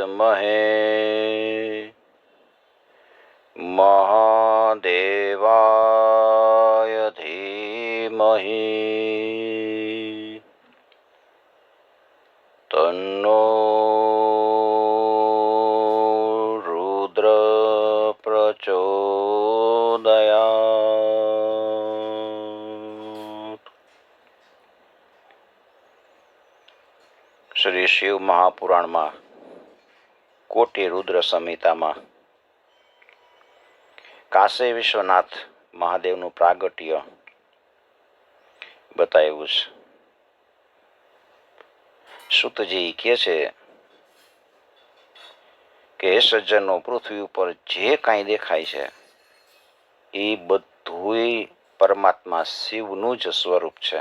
વિદ્મહે महादेवाय ધીમહિ तन्नो પ્રચોદયાત શ્રી શિવ મહાપુરાણમાં કોટી રુદ્ર સંહિતામાં. કાશી વિશ્વનાથ મહાદેવનું પ્રાગટ્ય બતાવ્યું છે. સુતજી કહે છે કે હે સજ્જનો, પૃથ્વી ઉપર જે કાંઈ દેખાય છે, એ બધુંય પરમાત્મા શિવનું જ સ્વરૂપ છે.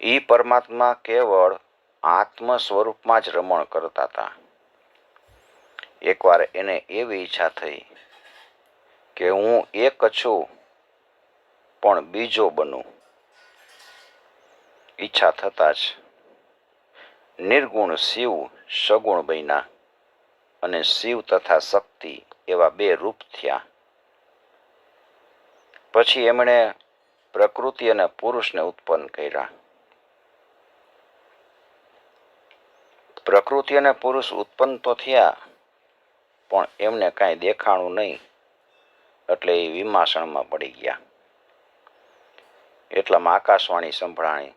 એ પરમાત્મા કેવળ આત્મ સ્વરૂપમાં જ રમણ કરતા હતા. એકવાર એને એવી ઈચ્છા થઈ કે હું એક છું, પણ બીજો બનું. ઈચ્છા થતાં જ નિર્ગુણ શિવ સગુણ બન્યા અને શિવ તથા શક્તિ એવા બે રૂપ થયા. પછી એમણે પ્રકૃતિ અને પુરુષને ઉત્પન્ન કર્યા. પ્રકૃતિ અને પુરુષ ઉત્પન્ન તો થયા, પણ એમને કાંઈ દેખાણું નહીં. એટલે એ વિમાસણમાં પડી ગયા. એટલામાં આકાશવાણી સંભળાણી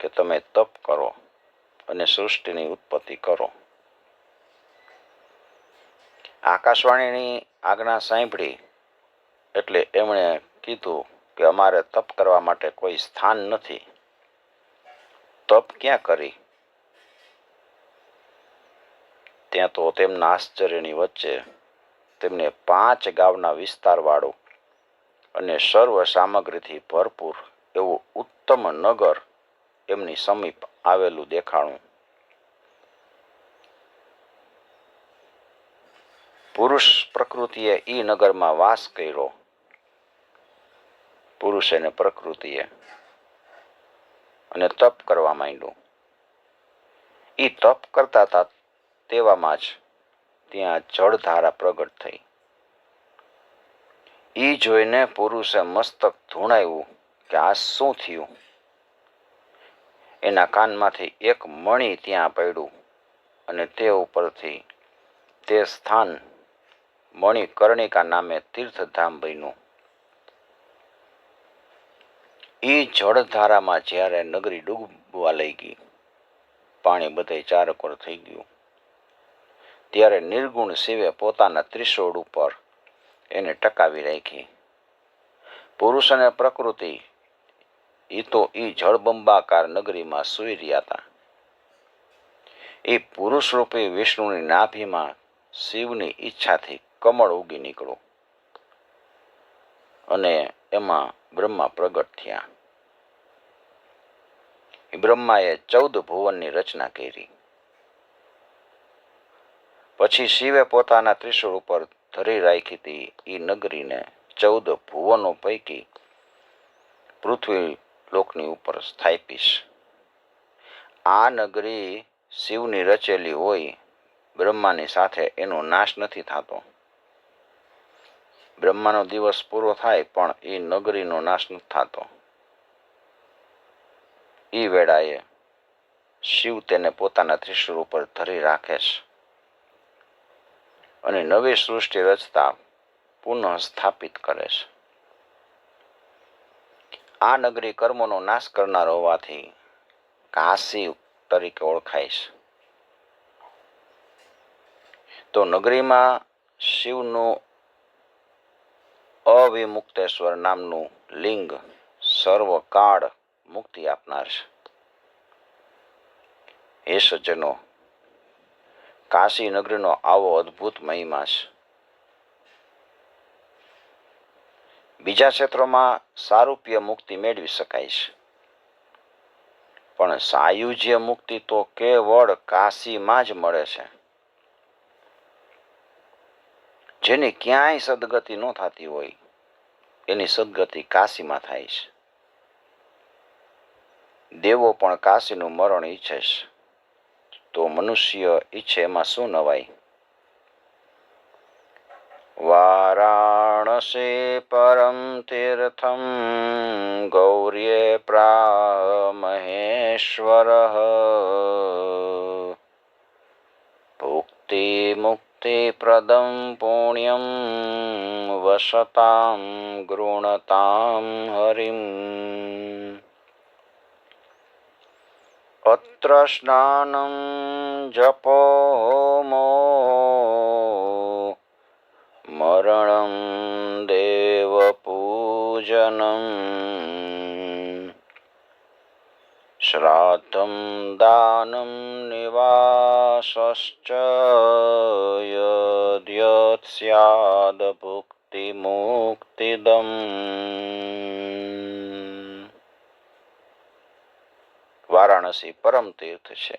કે તમે તપ કરો અને સૃષ્ટિની ઉત્પત્તિ કરો. આકાશવાણીની આજ્ઞા સાંભળી એટલે એમણે કીધું કે અમારે તપ કરવા માટે કોઈ સ્થાન નથી. તપ ક્યાં કરી? ત્યાં તો તેમના આશ્ચર્યની વચ્ચે તેમને પાંચ ગામના વિસ્તારવાળું અને સર્વ સામગ્રીથી ભરપૂર એવું ઉત્તમ નગર એમની સમીપ આવેલું દેખાણું. પુરુષ પ્રકૃતિએ ઈ નગરમાં વાસ કર્યો. પુરુષ અને પ્રકૃતિએ અને તપ કરવા માંડ્યું. ઈ તપ કરતા હતા તેવામાં જ ત્યાં જળધારા પ્રગટ થઈ. એ જોઈને પુરુષે મસ્તક ધૂણાયું કે આ શું થયું? એના કાનમાંથી એક મણી ત્યાં પડ્યું અને તે ઉપરથી તે સ્થાન મણિકર્ણિકા નામે તીર્થધામ બન્યું. એ જળધારામાં જ્યારે નગરી ડૂબવા લઈ ગઈ પાણી બધે ચારકોર થઈ ગયું. ત્યારે નિર્ગુણ શિવે પોતાના ત્રિશોળ ઉપર એને ટકાવી રાખી. પુરુષ અને પ્રકૃતિ એ તો એ જળબંબાકાર નગરીમાં સૂઈ રહ્યા હતા. એ પુરુષ રૂપી વિષ્ણુની નાભીમાં શિવની ઈચ્છાથી કમળ ઉગી નીકળ્યું. અને એમાં બ્રહ્મા પ્રગટ થયા. બ્રહ્માએ ચૌદ ભુવનની રચના કરી. પછી શિવે પોતાના ત્રિશુળ ઉપર ધરી રાખી હતી. એ નગરીને ચૌદ ભુવનો પૈકી પૃથ્વી લોકની ઉપર સ્થાપીશ આ નગરી શિવની રચેલી હોય, બ્રહ્માની સાથે એનો નાશ નથી થતો. બ્રહ્માનો દિવસ પૂરો થાય, પણ એ નગરીનો નાશ નથી થતો. એ વેળાએ શિવ તેને પોતાના ત્રિશુળ ઉપર ધરી રાખે છે. અને નવી સૃષ્ટિ રચતા પુનઃ સ્થાપિત કરે છે. આ નગરી કર્મોનો નાશ કરનાર હોવાથી કાશી તરીકે ઓળખાય છે. તો નગરીમાં શિવનું અવિમુક્તેશ્વર નામનું લિંગ સર્વકાળ મુક્તિ આપનાર છે. હે સજ્જનો કાશી નગરીનો આવો અદ્ભુત મહિમા છે બીજા ક્ષેત્રોમાં સારૂપ્ય મુક્તિ મેળવી શકાય છે. પણ સાયુજ્ય મુક્તિ તો કેવળ કાશીમાં જ મળે છે. જેની ક્યાંય સદગતિ ન થતી હોય, એની સદગતિ કાશીમાં થાય છે. દેવો પણ કાશીનું મરણ ઈચ્છે છે. તો મનુષ્ય ઈચ્છે એમાં શું નવાય? વારાણસી પરમ તીર્થમ ગૌર્યે પ્રા મહેશ્વર ભુક્તિ મુક્તિ પ્રદમ પુણ્યમ વસતામ ગૃણતામ હરિમ. અત્ર સ્નાનમ જપો હોમો મરણમ દેવપૂજનમ શ્રાદ્ધમ દાનમ નિવાસશ્ચ યદ્યત વારાણસી પરમ તીર્થ છે.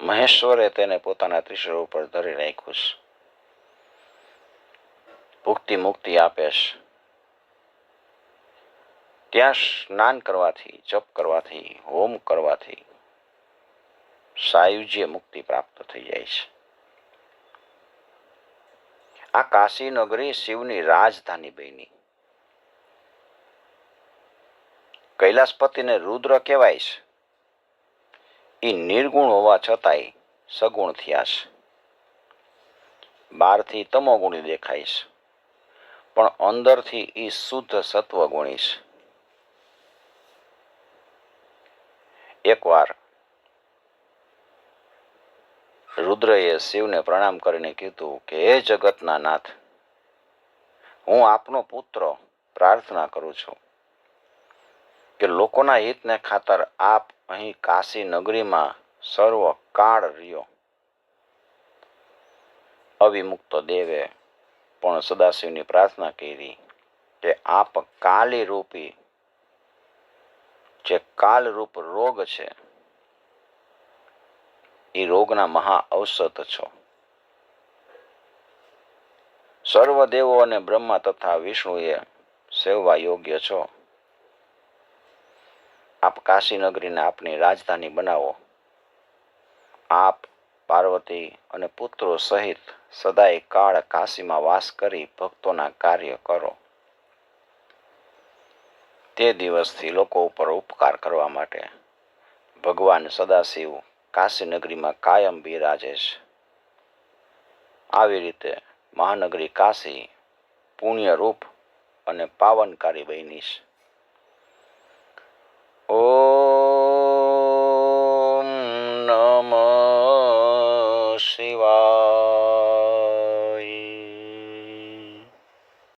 મહેશ્વરે તેને પોતાના ત્રિશૂળ ઉપર ધરી રાખ્યું ભુક્તિ મુક્તિ આપે ત્યાં સ્નાન કરવાથી, જપ કરવાથી, હોમ કરવાથી સાયુજ્ય મુક્તિ પ્રાપ્ત થઈ જાય છે. આ કાશી નગરી શિવની રાજધાની બની. કૈલાસપતિને રુદ્ર કહેવાય છે એ નિર્ગુણ હોવા છતાંય સગુણ થયા છે બહારથી તમોગુણી દેખાય છે પણ અંદરથી એ શુદ્ધ સત્વગુણી છે એકવાર રુદ્રએ શિવને પ્રણામ કરીને કીધું કે, હે જગતના નાથ, હું આપનો પુત્ર પ્રાર્થના કરું છું. કે લોકોના હિતને ખાતર આપ અહીં કાશી નગરીમાં સર્વ કાળ રહ્યો. અવિમુક્ત દેવે પણ સદાશિવની પ્રાર્થના કરી કે આપ કાલી રૂપી જે કાલરૂપ રોગ છે, એ રોગના મહા ઔષધ છો. સર્વ દેવો અને બ્રહ્મા તથા વિષ્ણુએ સેવવા યોગ્ય છો. આપ કાશીનગરીને આપની રાજધાની બનાવો. આપ પાર્વતી અને પુત્રો સહિત સદાય કાળ કાશીમાં વાસ કરી ભક્તોના કાર્ય કરો. તે દિવસથી લોકો ઉપર ઉપકાર કરવા માટે ભગવાન સદાશિવ કાશી નગરીમાં કાયમ બિરાજે છે. આવી રીતે મહાનગરી કાશી પુણ્યરૂપ અને પાવનકારી બની છે. ઓમ નમઃ શિવાય